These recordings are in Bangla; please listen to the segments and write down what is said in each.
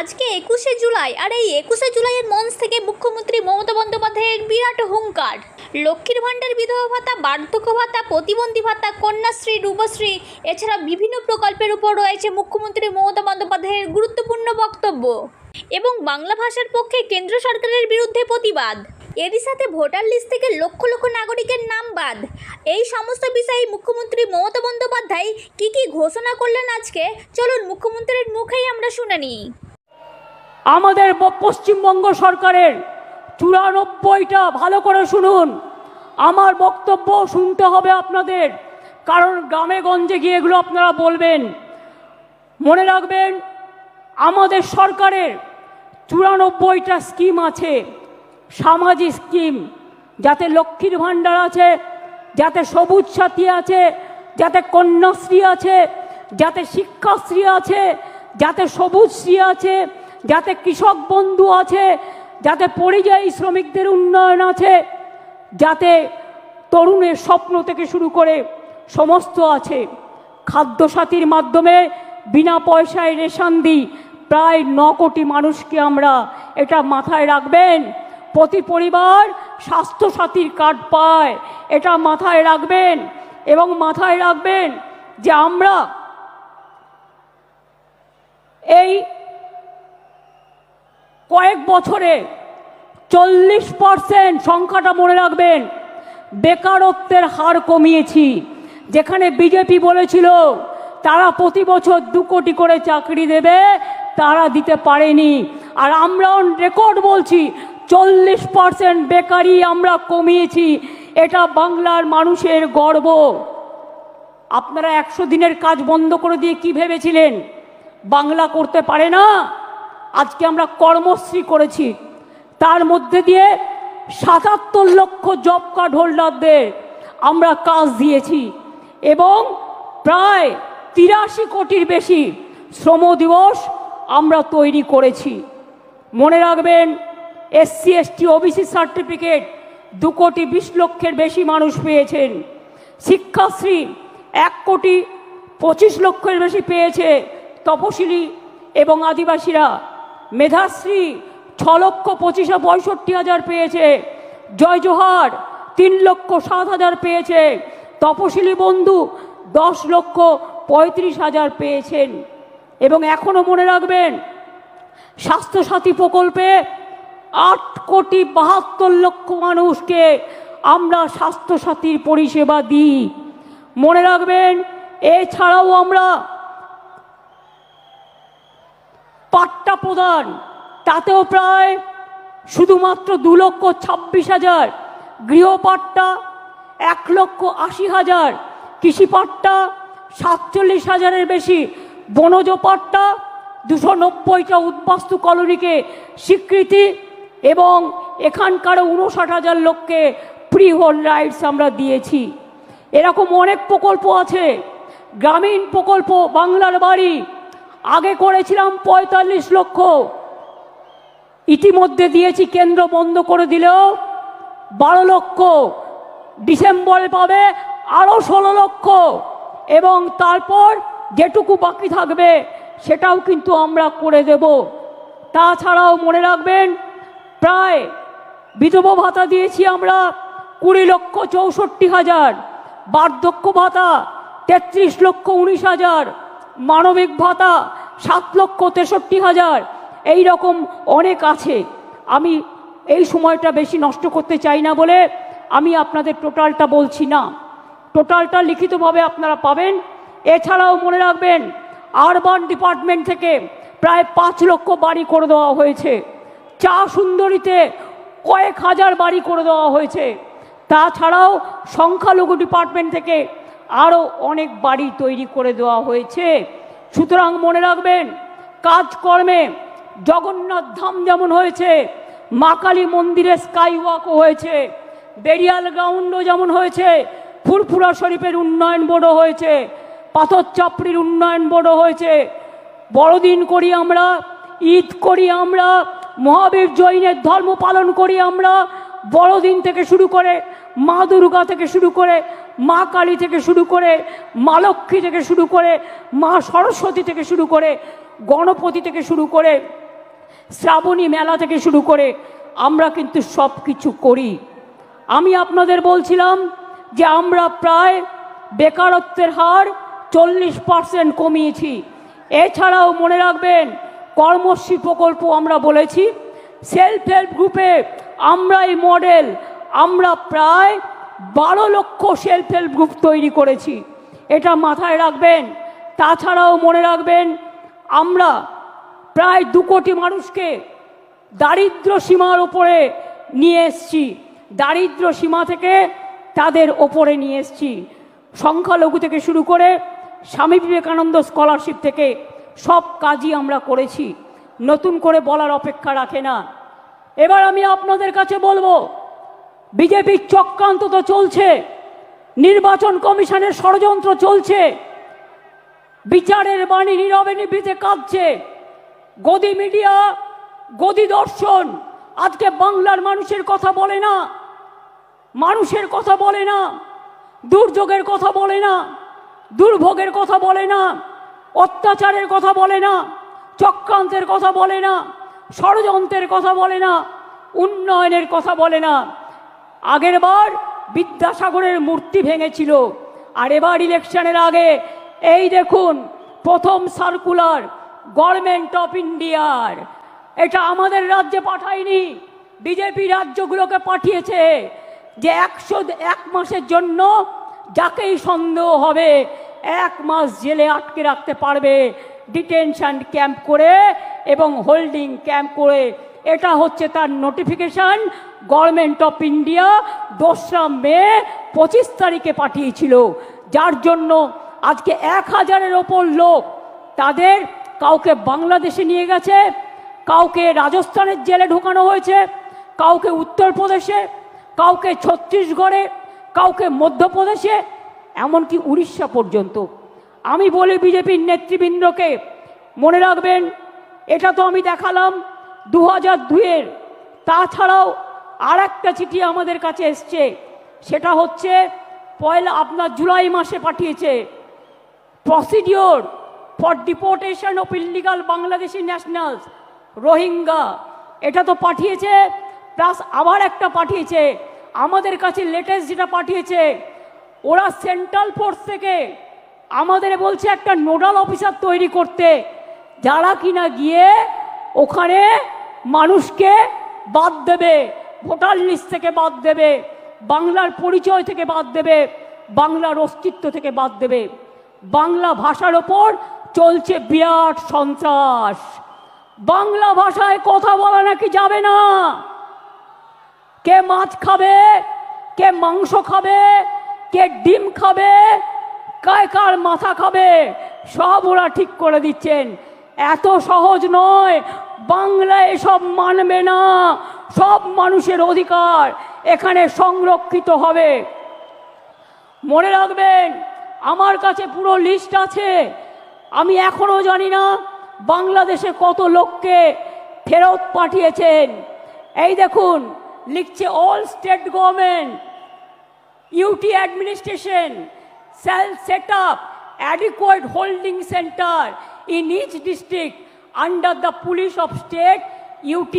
আজকে একুশে জুলাই, আর এই একুশে জুলাইয়ের মঞ্চ থেকে মুখ্যমন্ত্রী মমতা বন্দ্যোপাধ্যায়ের বিরাট হুঙ্কার। লক্ষ্মীর ভাণ্ডার বিধবা ভাতা, বার্ধক্য ভাতা, প্রতিবন্ধী ভাতা, কন্যাশ্রী, রূপশ্রী, এছাড়া বিভিন্ন প্রকল্পের উপর রয়েছে মুখ্যমন্ত্রী মমতা বন্দ্যোপাধ্যায়ের গুরুত্বপূর্ণ বক্তব্য। এবং বাংলা ভাষার পক্ষে কেন্দ্র সরকারের বিরুদ্ধে প্রতিবাদ। এরই সাথে ভোটার লিস্ট থেকে লক্ষ লক্ষ নাগরিকের নাম বাদ। এই সমস্ত বিষয়ে মুখ্যমন্ত্রী মমতা বন্দ্যোপাধ্যায় কী কী ঘোষণা করলেন আজকে? চলুন মুখ্যমন্ত্রীর মুখেই আমরা শুনে নিই। আমাদের পশ্চিমবঙ্গ সরকারের চুরানব্বইটা ভালো করে শুনুন। আমার বক্তব্য শুনতে হবে আপনাদের, কারণ গ্রামে গঞ্জে গিয়ে এগুলো আপনারা বলবেন। মনে রাখবেন, আমাদের সরকারের চুরানব্বইটা স্কিম আছে, সামাজিক স্কিম, যাতে লক্ষ্মীর ভাণ্ডার আছে, যাতে সবুজ সাথী আছে, যাতে কন্যাশ্রী আছে, যাতে শিক্ষাশ্রী আছে, যাতে সবুজ শ্রী আছে যাতে কৃষক বন্ধু আছে, যাতে পরিযায়ী শ্রমিকদের উন্নয়ন আছে, যাতে তরুণের স্বপ্ন থেকে শুরু করে সমস্ত আছে। খাদ্যসাথীর মাধ্যমে বিনা পয়সায় রেশন দিই, প্রায় ন কোটি মানুষকে আমরা এটা মাথায় রাখবেন। প্রতি পরিবার স্বাস্থ্যসাথীর কার্ড পায়, এটা মাথায় রাখবেন এবং মাথায় রাখবেন যে আমরা এই কয়েক বছরে চল্লিশ পার্সেন্ট সংখ্যাটা মনে রাখবেন, বেকারত্বের হার কমিয়েছি। যেখানে বিজেপি বলেছিল, তারা প্রতি বছর দু কোটি করে চাকরি দেবে, তারা দিতে পারেনি। আর আমরা রেকর্ড বলছি, চল্লিশ পার্সেন্ট বেকারি আমরা কমিয়েছি। এটা বাংলার মানুষের গর্ব। আপনারা একশো দিনের কাজ বন্ধ করে দিয়ে কি ভেবেছিলেন? বাংলা করতে পারে না? আজকে আমরা কর্মশ্রী করেছি। তার মধ্যে দিয়ে সাতাত্তর লক্ষ জব কার্ড হোল্ডারদের আমরা কাজ দিয়েছি এবং প্রায় তিরাশি কোটির বেশি শ্রম দিবস আমরা তৈরি করেছি। মনে রাখবেন এসসি এসটি ওবিসি সার্টিফিকেট দু কোটি বিশ লক্ষের বেশি মানুষ পেয়েছেন। শিক্ষাশ্রী এক কোটি পঁচিশ লক্ষের বেশি পেয়েছে তপশিলি এবং আদিবাসীরা। মেধাশ্রী ছ লক্ষ পঁচিশে পঁয়ষট্টি হাজার পেয়েছে। জয় জোহার তিন লক্ষ সাত হাজার পেয়েছে। তপশিলি বন্ধু দশ লক্ষ পঁয়ত্রিশ হাজার পেয়েছেন। এবং এখনও মনে রাখবেন, স্বাস্থ্যসাথী প্রকল্পে আট কোটি বাহাত্তর লক্ষ মানুষকে আমরা স্বাস্থ্যসাথীর পরিষেবা দিই। মনে রাখবেন, এছাড়াও আমরা পাট্টা প্রদান, তাতেও প্রায় শুধুমাত্র দু লক্ষ ছাব্বিশ হাজার। গৃহপাট্টা এক লক্ষ আশি হাজার। কৃষিপাট্টা সাতচল্লিশ হাজারের বেশি। বনজ পাট্টা দুশো নব্বইটা উদ্বাস্তু কলোনিকে স্বীকৃতি এবং এখানকার উনষাট হাজার লোককে ফ্রি হোল রাইটস আমরা দিয়েছি। এরকম অনেক প্রকল্প আছে। গ্রামীণ প্রকল্প, বাংলার বাড়ি আগে করেছিলাম পঁয়তাল্লিশ লক্ষ। ইতিমধ্যে দিয়েছি, কেন্দ্র বন্ধ করে দিলেও বারো লক্ষ। ডিসেম্বরে পাবে আরও ষোলো লক্ষ। এবং তারপর যেটুকু বাকি থাকবে, সেটাও কিন্তু আমরা করে দেব। তাছাড়াও মনে রাখবেন, প্রায় বিধবা ভাতা দিয়েছি আমরা কুড়ি লক্ষ চৌষট্টি হাজার, বার্ধক্য ভাতা তেত্রিশ লক্ষ উনিশ হাজার। মানবিক ভাতা সাত লক্ষ তেষট্টি হাজার। এই রকম অনেক আছে। আমি এই সময়টা বেশি নষ্ট করতে চাই না বলে আমি আপনাদের টোটালটা বলছি না। টোটালটা লিখিতভাবে আপনারা পাবেন। এছাড়াও মনে রাখবেন, আরবান ডিপার্টমেন্ট থেকে প্রায় পাঁচ লক্ষ বাড়ি করে দেওয়া হয়েছে। চা সুন্দরীতে কয়েক হাজার বাড়ি করে দেওয়া হয়েছে। তাছাড়াও সংখ্যালঘু ডিপার্টমেন্ট থেকে আরও অনেক বাড়ি তৈরি করে দেওয়া হয়েছে। সুতরাং মনে রাখবেন, কাজকর্মে জগন্নাথ ধাম যেমন হয়েছে, মা কালী মন্দিরে স্কাই ওয়াকও হয়েছে বেরিয়াল গ্রাউন্ডও যেমন হয়েছে, ফুরফুরা শরীফের উন্নয়ন বোর্ডও হয়েছে, পাথর চাপড়ির উন্নয়ন বোর্ডও হয়েছে। বড়দিন করি আমরা, ঈদ করি আমরা, মহাবীর জৈনের ধর্ম পালন করি আমরা, বড়দিন থেকে শুরু করে মা দুর্গা থেকে শুরু করে মা কালী থেকে শুরু করে মা লক্ষ্মী থেকে শুরু করে মা সরস্বতী থেকে শুরু করে গণপতি থেকে শুরু করে শ্রাবণী মেলা থেকে শুরু করে আমরা কিন্তু সব কিছু করি। আমি আপনাদের বলছিলাম যে আমরা প্রায় বেকারত্বের হার চল্লিশ পার্সেন্ট কমিয়েছি। এছাড়াও মনে রাখবেন, কর্মশ্রী প্রকল্প আমরা বলেছি। সেলফ হেল্প গ্রুপে আমরা এই মডেল আমরা প্রায় বারো লক্ষ সেলফ হেল্প গ্রুপ তৈরি করেছি। এটা মাথায় রাখবেন, তাছাড়াও মনে রাখবেন, আমরা প্রায় দু কোটি মানুষকে দারিদ্র সীমার ওপরে নিয়ে এসছি। দারিদ্র সীমা থেকে তাদের ওপরে নিয়ে এসছি। সংখ্যালঘু থেকে শুরু করে স্বামী বিবেকানন্দ স্কলারশিপ থেকে সব কাজই আমরা করেছি। নতুন করে বলার অপেক্ষা রাখে না। এবার আমি আপনাদের কাছে বলব বিজেপির চক্রান্ত তো চলছে, নির্বাচন কমিশনের ষড়যন্ত্র চলছে, বিচারের বাণী নীরবে নিভৃতে কাঁদছে, গদি মিডিয়া, গদি দর্শন, আজকে বাংলার মানুষের কথা বলে না, মানুষের কথা বলে না, দুর্যোগের কথা বলে না, দুর্ভোগের কথা বলে না, অত্যাচারের কথা বলে না, চক্রান্তের কথা বলে না, ষড়যন্ত্রের কথা বলে না, উন্নয়নের কথা বলে না। আগের বার বিদ্যাসাগরের মূর্তি ভেঙেছিল। আর এবার ইলেকশনের আগে, এই দেখুন, প্রথম সার্কুলার, গভর্নমেন্ট অফ ইন্ডিয়ার। এটা আমাদের রাজ্যে পাঠায়নি, বিজেপি রাজ্যগুলোকে পাঠিয়েছে যে একশো এক মাসের জন্য যাকেই সন্দেহ হবে, এক মাস জেলে আটকে রাখতে পারবে। ডিটেনশন ক্যাম্প করে এবং হোল্ডিং ক্যাম্প করে। এটা হচ্ছে তার নোটিফিকেশন। গভর্নমেন্ট অফ ইন্ডিয়া দোসরা মে পঁচিশ তারিখে পাঠিয়েছিল। যার জন্য আজকে এক হাজারের ওপর লোক তাদের কাউকে বাংলাদেশে নিয়ে গেছে, কাউকে রাজস্থানের জেলে ঢোকানো হয়েছে, কাউকে উত্তরপ্রদেশে, কাউকে ছত্তিশগড়ে, কাউকে মধ্যপ্রদেশে, এমনকি উড়িষ্যা পর্যন্ত। আমি বলি বিজেপির নেতৃবৃন্দকে, মনে রাখবেন, এটা তো আমি দেখালাম দু হাজার দুয়ের তাছাড়াও আর একটা চিঠি আমাদের কাছে এসছে। সেটা হচ্ছে, পয়লা আপনার জুলাই মাসে পাঠিয়েছে। Procedure for deportation of illegal Bangladeshi nationals Rohingya এটা তো পাঠিয়েছে প্লাস আবার একটা পাঠিয়েছে। আমাদের কাছে লেটেস্ট যেটা পাঠিয়েছে, ওরা সেন্ট্রাল ফোর্স থেকে আমাদের বলছে একটা নোডাল অফিসার তৈরি করতে। যারা কিনা গিয়ে ওখানে মানুষকে বাদ দেবে। ভোটার লিস্ট থেকে বাদ দেবে, বাংলার পরিচয় থেকে বাদ দেবে, বাংলার অস্তিত্ব থেকে বাদ দেবে। বাংলা ভাষার ওপর চলছে বিরাট সন্ত্রাস। বাংলা ভাষায় কথা বলা নাকি যাবে না? কে মাছ খাবে, কে মাংস খাবে, কে ডিম খাবে কায় কার মাথা খাবে, সব ওরা ঠিক করে দিচ্ছেন। এত সহজ নয় বাংলা এসব মানবে না, সব মানুষের অধিকার এখানে সংরক্ষিত হবে। মনে রাখবেন, আমার কাছে পুরো লিস্ট আছে, আমি এখনও জানি না বাংলাদেশে কত লোককে ফেরত পাঠিয়েছেন। এই দেখুন, লিখছে all state government UT administration shall set up adequate holding center in each district under the police of state UT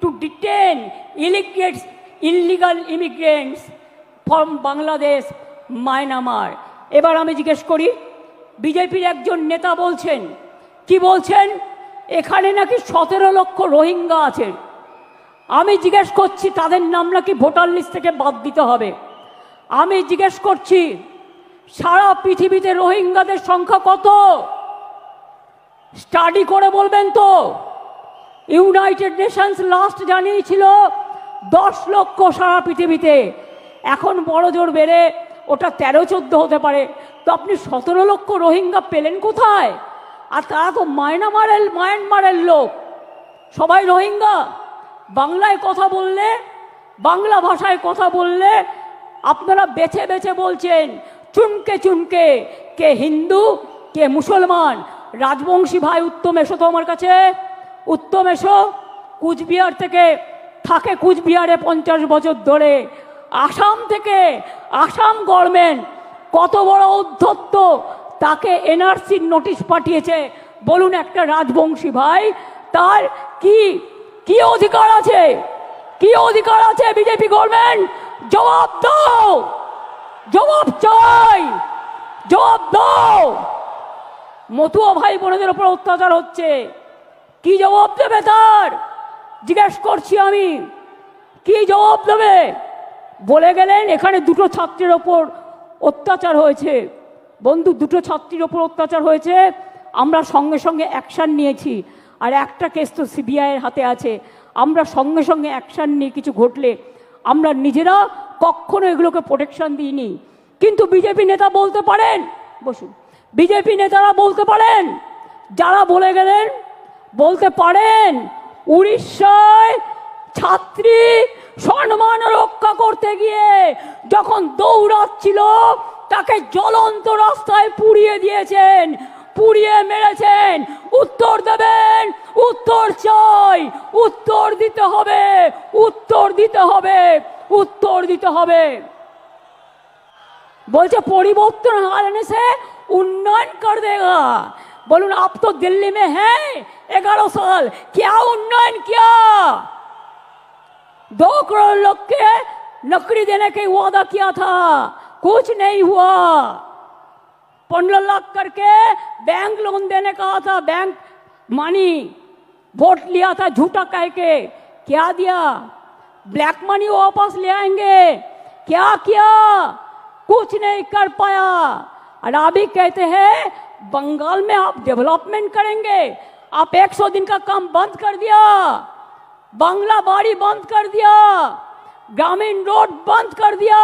to detain illegal, illegal immigrants from Bangladesh, Myanmar. এবার আমি জিজ্ঞেস করি বিজেপির একজন নেতা বলছেন কি বলছেন? এখানে নাকি সতেরো লক্ষ রোহিঙ্গা আছেন। আমি জিজ্ঞেস করছি তাদের নাম নাকি ভোটার লিস্ট থেকে বাদ দিতে হবে। আমি জিজ্ঞেস করছি সারা পৃথিবীতে রোহিঙ্গাদের সংখ্যা কত? স্টাডি করে বলবেন তো। ইউনাইটেড নেশনস লাস্ট জানিয়েছিল দশ লক্ষ সারা পৃথিবীতে। এখন বড় জোর বেড়ে ওটা তেরো, চোদ্দ হতে পারে। তো আপনি সতেরো লক্ষ রোহিঙ্গা পেলেন কোথায়? আর তারা তো মায়ানমারের মায়ানমারের লোক। সবাই রোহিঙ্গা। বাংলায় কথা বললে, বাংলা ভাষায় কথা বললে আপনারা বেছে বেছে বলছেন চুনকে চুনকে কে হিন্দু, কে মুসলমান রাজবংশী ভাই উত্তম এসো তো আমার কাছে। উত্তম এসো। কুচবিহার থেকে থাকে কুচবিহারে পঞ্চাশ বছর ধরে। আসাম থেকে আসাম গভর্নমেন্ট কত বড় উদ্ধত্ত তাকে এনআরসির নোটিশ পাঠিয়েছে। বলুন একটা রাজবংশী ভাই, তার কি কি অধিকার আছে? কি অধিকার আছে বিজেপি গভর্নমেন্ট জবাব দাও। জবাব চাই। জবাব দাও। মতুয়া ভাই বোনেদের উপর অত্যাচার হচ্ছে। কি জবাব দেবে তার? জিজ্ঞেস করছি আমি। কি জবাব দেবে? বলে গেলেন, এখানে দুটো ছাত্রের ওপর অত্যাচার হয়েছে। বন্ধু, দুটো ছাত্রীর ওপর অত্যাচার হয়েছে। আমরা সঙ্গে সঙ্গে অ্যাকশান নিয়েছি। আর একটা কেস তো সিবিআইয়ের হাতে আছে। আমরা সঙ্গে সঙ্গে অ্যাকশান নিয়ে কিছু ঘটলে আমরা নিজেরা কখনো এগুলোকে প্রোটেকশন দিইনি। কিন্তু বিজেপি নেতা বলতে পারেন? বসুন। বিজেপি নেতারা বলতে পারেন, যারা বলে গেলেন, বলতে পারেন, উড়িষ্যায় ছাত্রী সম্মান রক্ষা করতে গিয়ে যখন দৌড়াচ্ছিল, তাকে জ্বলন্ত রাস্তায় পুড়িয়ে দিয়েছেন, পুড়িয়ে মেরেছেন। উত্তর দেবেন, উত্তর চাই, উত্তর দিতে হবে, উত্তর দিতে হবে, উত্তর দিতে হবে। বলছে, পরিবর্তন হার এনেছে उन्नयन कर देगा। बोलून, आप तो दिल्ली में हैं ग्यारह साल। क्या उन्नयन किया? दो करोड़ लोग के नौकरी देने के वादा किया था। कुछ नहीं हुआ। पंद्रह लाख करके बैंक लोन देने कहा था। बैंक मनी वोट लिया था, झूठा कह के। क्या दिया? ब्लैक मनी वापस ले आएँगे। क्या किया? कुछ नहीं कर पाया। अभी कहते हैं, बंगाल में आप डेवलपमेंट करेंगे। आप 100 दिन का काम बंद कर दिया। बांग्ला बाड़ी बंद कर दिया। ग्रामीण रोड बंद कर दिया।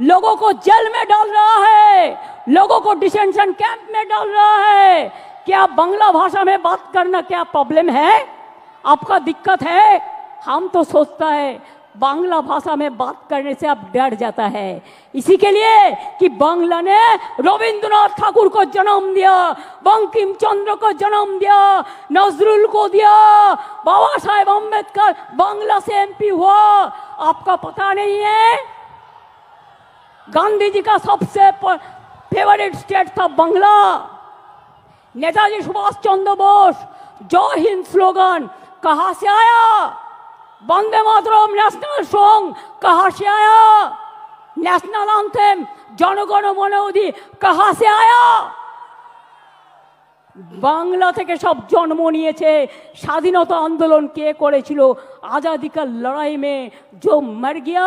लोगों को जेल में डाल रहा है। लोगों को डिटेंशन कैंप में डाल रहा है। क्या बांग्ला भाषा में बात करना क्या प्रॉब्लम है? आपका दिक्कत है? हम तो सोचता है बांग्ला भाषा में बात करने से अब डर जाता है। इसी के लिए कि बांग्ला ने रविंद्रनाथ ठाकुर को जन्म दिया, बंकिम चंद्र को जन्म दिया, नजरुल को दिया, बाबा साहेब अंबेडकर बांग्ला से एमपी हुआ। आपका पता नहीं है? गांधी जी का सबसे फेवरेट स्टेट था बांग्ला। नेताजी सुभाष चंद्र बोस, जय हिंद स्लोगन कहा से आया? বন্দে মাতরম ন্যাশনাল সং কাহাসে আয়া ন্যাশনাল আনথেম জনগণ মনে অধি কাহাসে আয়া বাংলা থেকে সব জন্ম নিয়েছে, স্বাধীনতা আন্দোলন কে করেছিল? আজাদিকার লড়াই মে জো মার গিয়া,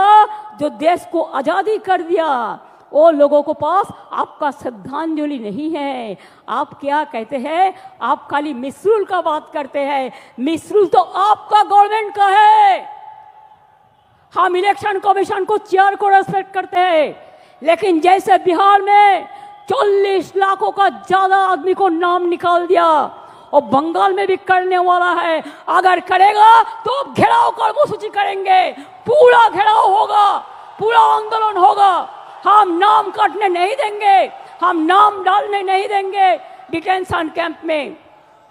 যো দেশ কো আজাদি কর দিয়া। वो लोगों को पास, आपका श्रद्धांजलि नहीं है। आप क्या कहते हैं? आप खाली मिसरूल का बात करते हैं। मिसरूल तो आपका गवर्नमेंट का है। हम इलेक्शन कमीशन को चेयर को रेस्पेक्ट करते हैं। लेकिन जैसे बिहार में चालीस लाखों का ज़्यादा आदमी को नाम निकाल दिया, और बंगाल में भी करने वाला है, अगर करेगा तो घेराव कर्मसूची करेंगे। पूरा घेराव होगा, पूरा आंदोलन होगा। हम नाम काटने नहीं देंगे, हम नाम डालने नहीं देंगे डिटेंशन कैंप में।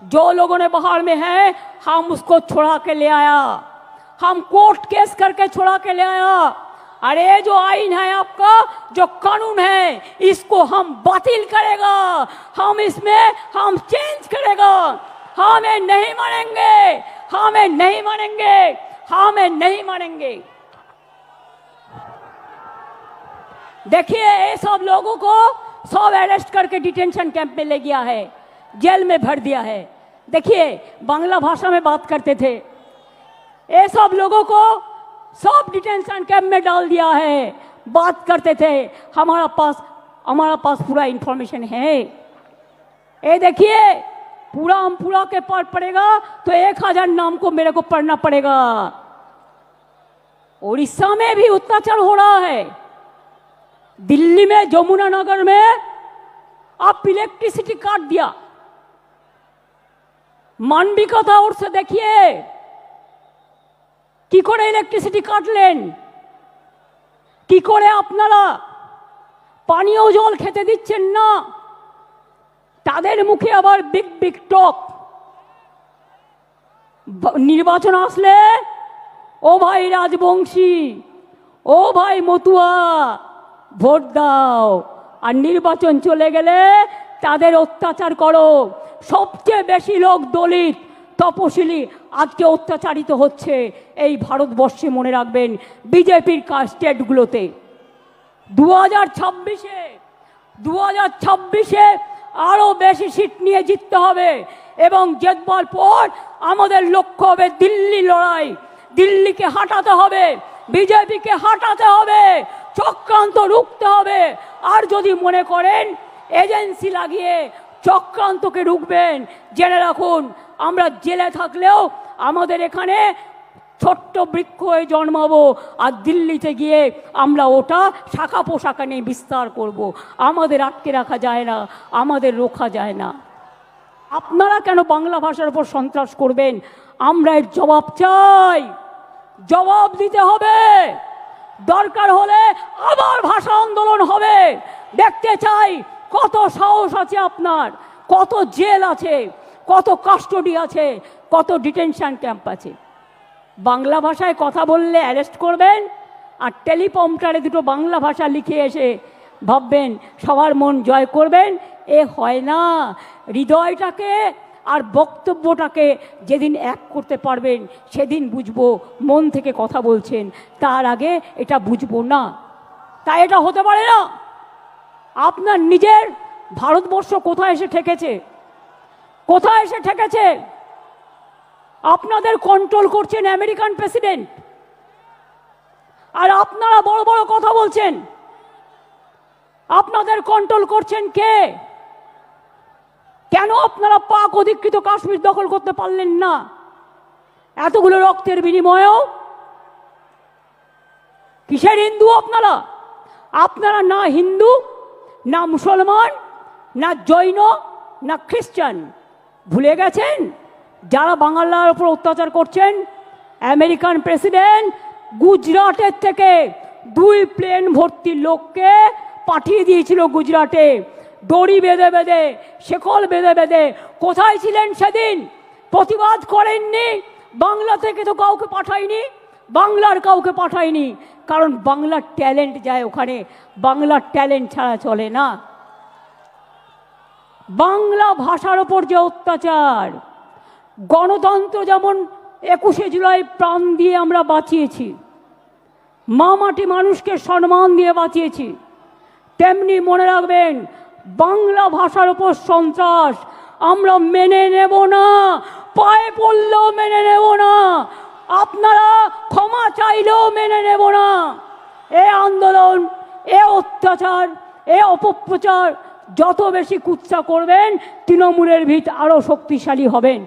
जो लोगों ने बाहर में है, हम उसको छुड़ा के ले आया। हम कोर्ट केस करके छुड़ा के ले आया। अरे, जो आइन है आपका, जो कानून है, इसको हम बातिल करेगा। हम इसमें, हम चेंज करेगा। हमें नहीं मानेंगे, हमें नहीं मानेंगे, हमें नहीं मानेंगे। देखिए, ये सब लोगों को सब अरेस्ट करके डिटेंशन कैंप में ले गया है। जेल में भर दिया है। देखिए, बांग्ला भाषा में बात करते थे। ये सब लोगों को सब डिटेंशन कैंप में डाल दिया है। बात करते थे। हमारा पास हमारा पास पूरा इंफॉर्मेशन है। ये देखिए, पूरा हम पूरा के पढ़ पड़ेगा तो एक हज़ार नाम को मेरे को पढ़ना पड़ेगा। उड़ीसा में भी अत्याचार हो रहा है। दिल्ली में जमुना नगर में आप इलेक्ट्रिसिटी काट दिया মানবিকতা উঠছে দেখিয়ে কি করে ইলেকট্রিসিটি কাটলেন কি করে আপনারা পানীয় জল খেতে দিচ্ছেন না তাদের মুখে আবার বিগ বিগ টক ব- নির্বাচন আসলে ও ভাই রাজবংশী ও ভাই মতুয়া ভোট দাও। আর নির্বাচন চলে গেলে তাদের অত্যাচার করো। সবচেয়ে বেশি লোক দলিত, তপশিলি আজকে অত্যাচারিত হচ্ছে। এই ভারতবর্ষে মনে রাখবেন বিজেপির স্টেটগুলোতে। দু হাজার ছাব্বিশে দু হাজার ছাব্বিশে আরও বেশি সিট নিয়ে জিততে হবে। এবং জেতবার পর আমাদের লক্ষ্য হবে দিল্লি লড়াই। দিল্লিকে হাঁটাতে হবে, বিজেপিকে হাঁটাতে হবে। চক্রান্ত রুখতে হবে। আর যদি মনে করেন, এজেন্সি লাগিয়ে চক্রান্তকে রুখবেন, জেনে রাখুন, আমরা জেলে থাকলেও আমাদের এখানে ছোট্ট বৃক্ষ হয়ে জন্মাবো, আর দিল্লিতে গিয়ে আমরা ওটা শাখা পোশাকা নিয়ে বিস্তার করব। আমাদের আটকে রাখা যায় না, আমাদের রোখা যায় না। আপনারা কেন বাংলা ভাষার উপর সন্ত্রাস করবেন? আমরা এর জবাব চাই। জবাব দিতে হবে। দরকার হলে আবার ভাষা আন্দোলন হবে। দেখতে চাই কত সাহস আছে আপনার, কত জেল আছে, কত কাস্টডি আছে, কত ডিটেনশন ক্যাম্প আছে। বাংলা ভাষায় কথা বললে অ্যারেস্ট করবেন আর টেলিপম্পটারে দুটো বাংলা ভাষা লিখে এসে ভাববেন, সবার মন জয় করবেন, এ হয় না। হৃদয়টাকে আর বক্তব্যটাকে যেদিন এক করতে পারবেন, সেদিন বুঝব, মন থেকে কথা বলছেন। তার আগে এটা বুঝব না। তাই এটা হতে পারে না। আপনার নিজের ভারতবর্ষ কোথায় এসে ঠেকেছে? কোথায় এসে ঠেকেছে? আপনাদের কন্ট্রোল করছেন আমেরিকান প্রেসিডেন্ট আর আপনারা বড় বড় কথা বলছেন। আপনাদের কন্ট্রোল করছেন কে? কেন আপনারা পাক অধিকৃত কাশ্মীর দখল করতে পারলেন না? এতগুলো রক্তের বিনিময়েও? কিসের হিন্দু আপনারা? আপনারা না হিন্দু, না মুসলমান, না জৈন, না খ্রিস্টান। ভুলে গেছেন? যারা বাংলার উপর অত্যাচার করছেন, আমেরিকান প্রেসিডেন্ট গুজরাটের থেকে দুই প্লেন ভর্তি লোককে পাঠিয়ে দিয়েছিল গুজরাটে। দড়ি বেঁধে বেঁধে, শেকল বেঁধে বেঁধে, কোথায় ছিলেন সেদিন? প্রতিবাদ করেননি? বাংলা থেকে তো কাউকে পাঠায়নি? বাংলার কাউকে পাঠায়নি? কারণ বাংলার ট্যালেন্ট যায় ওখানে। বাংলার ট্যালেন্ট ছাড়া চলে না। বাংলা ভাষার ওপর যে অত্যাচার, গণতন্ত্র যেমন একুশে জুলাই প্রাণ দিয়ে আমরা বাঁচিয়েছি, মা মাটি মানুষকে সম্মান দিয়ে বাঁচিয়েছি, তেমনি মনে রাখবেন বাংলা ভাষার ওপর সন্ত্রাস। আমরা মেনে নেব না, পায়ে পড়লেও মেনে নেব না, আপনারা ক্ষমা চাইলেও মেনে নেব না। এ আন্দোলন, এ অত্যাচার, এ অপপ্রচার, যত বেশি কুৎসা করবেন, তৃণমূলের ভিত আরও শক্তিশালী হবেন।